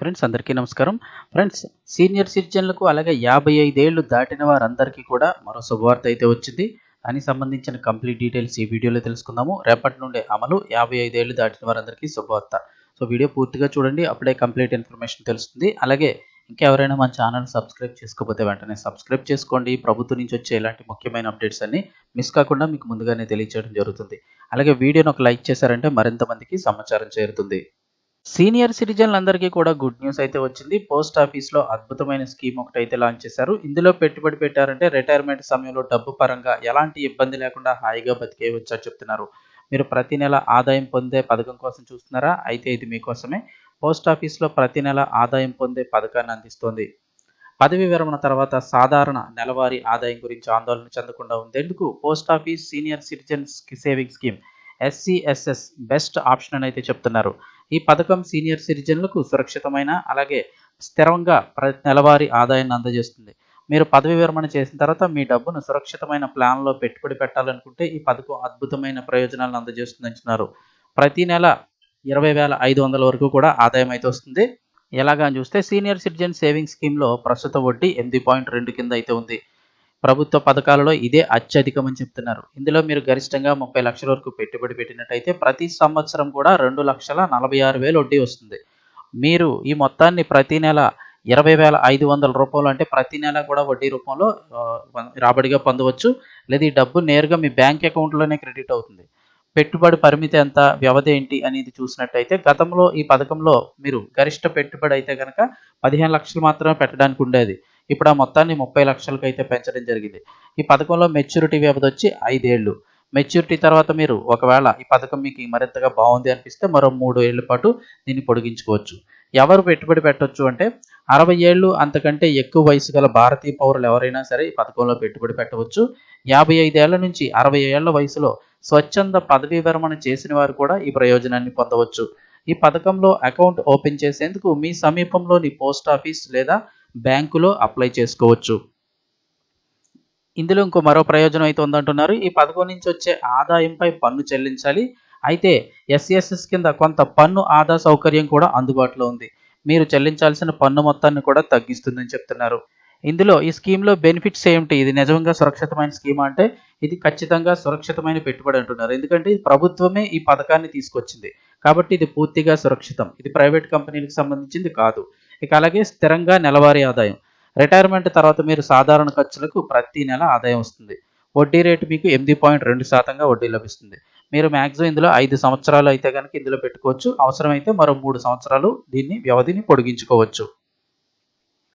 Friends అందరికీ నమస్కారం. Friends senior సిటిజన్లకు అలాగే యాభై ఐదేళ్ళు దాటిన వారందరికీ కూడా మరో శుభవార్త అయితే వచ్చింది. దానికి సంబంధించిన కంప్లీట్ డీటెయిల్స్ ఈ వీడియోలో తెలుసుకుందాము. రేపటి నుండి అమలు యాభై ఐదేళ్ళు దాటిన వారందరికీ శుభవార్త. సో వీడియో పూర్తిగా చూడండి అప్పుడే కంప్లీట్ ఇన్ఫర్మేషన్ తెలుస్తుంది. అలాగే ఇంకెవరైనా మన ఛానల్ సబ్స్క్రైబ్ చేసుకోకపోతే వెంటనే సబ్స్క్రైబ్ చేసుకోండి. ప్రభుత్వం నుంచి వచ్చే ఇలాంటి ముఖ్యమైన అప్డేట్స్ అన్ని మిస్ కాకుండా మీకు ముందుగానే తెలియజేయడం జరుగుతుంది. అలాగే వీడియోను ఒక లైక్ చేశారంటే మరింత మందికి సమాచారం చేరుతుంది. సీనియర్ సిటిజన్లందరికీ కూడా గుడ్ న్యూస్ అయితే వచ్చింది. పోస్ట్ ఆఫీస్లో అద్భుతమైన స్కీమ్ ఒకటి అయితే లాంచ్ చేశారు. ఇందులో పెట్టుబడి పెట్టారంటే రిటైర్మెంట్ సమయంలో డబ్బు పరంగా ఎలాంటి ఇబ్బంది లేకుండా హాయిగా బతికేయవచ్చని చెప్తున్నారు. మీరు ప్రతి నెల ఆదాయం పొందే పథకం కోసం చూస్తున్నారా? అయితే ఇది మీకోసమే. పోస్ట్ ఆఫీస్లో ప్రతి నెల ఆదాయం పొందే పథకాన్ని అందిస్తోంది. పదవి విరమణ తర్వాత సాధారణ నెలవారీ ఆదాయం గురించి ఆందోళన చెందకుండా ఉండేందుకు post office senior citizens saving scheme SCSS best option అని అయితే చెప్తున్నారు. ఈ పథకం సీనియర్ సిటిజన్లకు సురక్షితమైన అలాగే స్థిరంగా ప్రతి నెలవారీ ఆదాయాన్ని అందజేస్తుంది. మీరు పదవి విరమణ చేసిన తర్వాత మీ డబ్బును సురక్షితమైన ప్లాన్లో పెట్టుబడి పెట్టాలనుకుంటే ఈ పథకం అద్భుతమైన ప్రయోజనాలను అందజేస్తుంది అంటున్నారు. ప్రతి నెల ఇరవై వేల ఐదు వందల వరకు కూడా ఆదాయం అయితే వస్తుంది. ఎలాగా అని చూస్తే సీనియర్ సిటిజన్ సేవింగ్ స్కీమ్లో ప్రస్తుత వడ్డీ ఎనిమిది పాయింట్ రెండు కింద అయితే ఉంది. ప్రభుత్వ పథకాలలో ఇదే అత్యధికమని చెప్తున్నారు. ఇందులో మీరు గరిష్టంగా ముప్పై లక్షల వరకు పెట్టుబడి పెట్టినట్టయితే ప్రతి సంవత్సరం కూడా రెండు లక్షల నలభై ఆరు వేలు వడ్డీ వస్తుంది. మీరు ఈ మొత్తాన్ని ప్రతి నెల ఇరవై వేల ఐదు వందల రూపాయలు అంటే ప్రతి నెల కూడా వడ్డీ రూపంలో రాబడిగా పొందవచ్చు. లేదా ఈ డబ్బు నేరుగా మీ బ్యాంక్ అకౌంట్లోనే క్రెడిట్ అవుతుంది. పెట్టుబడి పరిమితి ఎంత వ్యవధి ఏంటి అనేది చూసినట్టయితే గతంలో ఈ పథకంలో మీరు గరిష్ట పెట్టుబడి అయితే కనుక పదిహేను లక్షలు మాత్రమే పెట్టడానికి ఉండేది. ఇప్పుడు ఆ మొత్తాన్ని ముప్పై లక్షలకు అయితే పెంచడం జరిగింది. ఈ పథకంలో మెచ్యూరిటీ వ్యవధి వచ్చి ఐదేళ్ళు మెచ్యూరిటీ తర్వాత మీరు ఒకవేళ ఈ పథకం మీకు మరింతగా బాగుంది అనిపిస్తే మరో మూడు ఏళ్ళ పాటు దీన్ని పొడిగించుకోవచ్చు. ఎవరు పెట్టుబడి పెట్టవచ్చు అంటే అరవై ఏళ్ళు అంతకంటే ఎక్కువ వయసు గల భారతీయ పౌరులు ఎవరైనా సరే ఈ పథకంలో పెట్టుబడి పెట్టవచ్చు. యాభై ఐదేళ్ళ నుంచి అరవై ఏళ్ళ వయసులో స్వచ్ఛంద పదవీ విరమణ చేసిన వారు కూడా ఈ ప్రయోజనాన్ని పొందవచ్చు. ఈ పథకంలో అకౌంట్ ఓపెన్ చేసేందుకు మీ సమీపంలోని పోస్ట్ ఆఫీస్ లేదా బ్యాంకులో అప్లై చేసుకోవచ్చు. ఇందులో ఇంకో మరో ప్రయోజనం అయితే ఉందంటున్నారు. ఈ పథకం నుంచి వచ్చే ఆదాయంపై పన్ను చెల్లించాలి. అయితే ఎస్ఎస్ఎస్ కింద కొంత పన్ను ఆదా సౌకర్యం కూడా అందుబాటులో ఉంది. మీరు చెల్లించాల్సిన పన్ను మొత్తాన్ని కూడా తగ్గిస్తుందని చెప్తున్నారు. ఇందులో ఈ స్కీమ్లో బెనిఫిట్స్ ఏమిటి? ఇది నిజంగా సురక్షితమైన స్కీమ్ అంటే? ఇది ఖచ్చితంగా సురక్షితమైన పెట్టుబడి అంటున్నారు. ఎందుకంటే ఇది ప్రభుత్వమే ఈ పథకాన్ని తీసుకొచ్చింది. కాబట్టి ఇది పూర్తిగా సురక్షితం. ఇది ప్రైవేట్ కంపెనీలకు సంబంధించింది కాదు. ఇక అలాగే స్థిరంగా నెలవారీ ఆదాయం. రిటైర్మెంట్ తర్వాత మీరు సాధారణ ఖర్చులకు ప్రతి నెల ఆదాయం వస్తుంది. వడ్డీ రేటు మీకు ఎనిమిది పాయింట్ రెండు శాతంగా వడ్డీ లభిస్తుంది. మీరు మ్యాక్సిమం ఇందులో ఐదు సంవత్సరాలు అయితే కనుక ఇందులో పెట్టుకోవచ్చు. అవసరమైతే మరో మూడు సంవత్సరాలు దీన్ని వ్యవధిని పొడిగించుకోవచ్చు.